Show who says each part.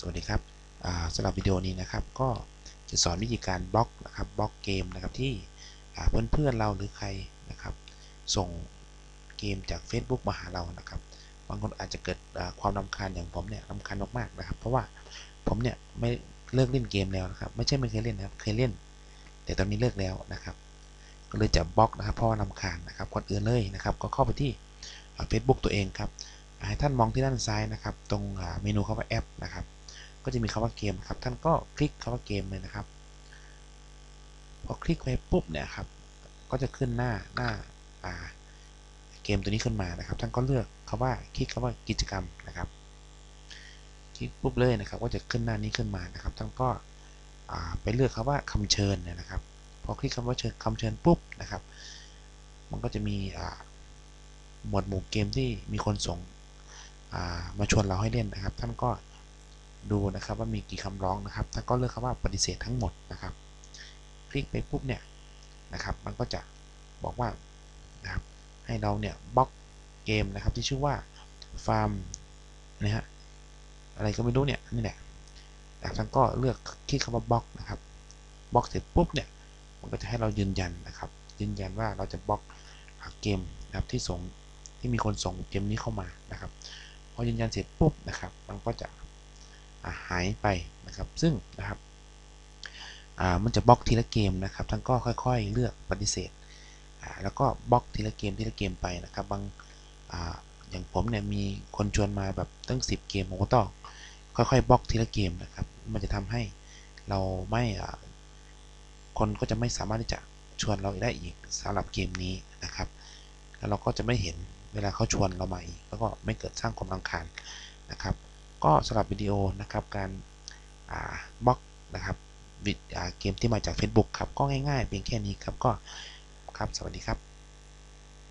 Speaker 1: สวัสดีครับสำหรับวิดีโอนี้นะครับ ก็จะสอนวิธีการบล็อกนะครับบล็อกเกมนะครับที่เพื่อนเพื่อนเราหรือใครนะครับ ส่งเกมจาก Facebook มาหาเรานะครับ บางคนอาจจะเกิดความรำคาญอย่างผมเนี่ยรำคาญมากๆนะครับ เพราะว่าผมเนี่ยไม่เลิกเล่นเกมแล้วนะครับ ไม่ใช่ไม่เคยเล่นนะครับเคยเล่น แต่ตอนนี้เลิกแล้วนะครับ ก็เลยจะบล็อกนะครับเพราะว่ารำคาญนะครับก่อนอื่นเลยนะครับ ก็เข้าไปที่ Facebook ตัวเองครับให้ท่านมองที่ด้านซ้ายนะครับ ตรงเมนูคำว่าแอปนะครับ ก็จะมีคำว่าเกมครับท่านก็คลิกคำว่าเกมเลยนะครับ พอคลิกไปปุ๊บเนี่ยครับ ก็จะขึ้นหน้าหน้าเกมตัวนี้ขึ้นมานะครับ ท่านก็เลือกคำว่าคลิกคำว่ากิจกรรมนะครับคลิกปุ๊บเลยนะครับ ก็จะขึ้นหน้านี้ขึ้นมานะครับ ท่านก็ไปเลือกคำว่าคำเชิญนะครับ พอคลิกคำว่าเชิญคำเชิญปุ๊บนะครับ มันก็จะมีหมวดหมู่เกมที่มีคนส่งมาชวนเราให้เล่นนะครับ ท่านก็ ดูนะครับว่ามีกี่คำร้องนะครับถ้าก็เลือกคำว่าปฏิเสธทั้งหมดนะครับ คลิกไปปุ๊บเนี่ยนะครับ มันก็จะบอกว่านะครับให้เราเนี่ยบล็อกเกมนะครับที่ชื่อว่าฟาร์มนะฮะอะไรก็ไม่รู้เนี่ยนี่แหละแต่ท่านก็เลือกคลิกคำว่าบล็อกนะครับบล็อกเสร็จปุ๊บเนี่ยมันก็จะให้เรายืนยันนะครับ ยืนยันว่าเราจะบล็อกเกมนะครับที่ส่งที่มีคนส่งเกมนี้เข้ามานะครับ พอยืนยันเสร็จปุ๊บนะครับ มันก็จะ หายไปนะครับซึ่งนะครับมันจะบล็อกทีละเกมนะครับท่านก็ค่อยๆเลือกปฏิเสธ แล้วก็บล็อกทีละเกมทีละเกมไปนะครับบางออย่างผมเนี่ยมีคนชวนมาแบบตั้ง 10 เกมผมก็ต้องค่อยๆบล็อกทีละเกมนะครับ มันจะทำให้เราไม่คนก็จะไม่สามารถที่จะชวนเราได้อีกสำหรับเกมนี้นะครับ แล้วเราก็จะไม่เห็นเวลาเขาชวนเรามาอีก แล้วก็ไม่เกิดสร้างความรังคาญนะครับ ก็สำหรับวิดีโอนะครับการบล็อกนะครับเกมที่มาจาก Facebook ครับก็ง่ายๆเพียงแค่นี้ครับก็ครับสวัสดีครับ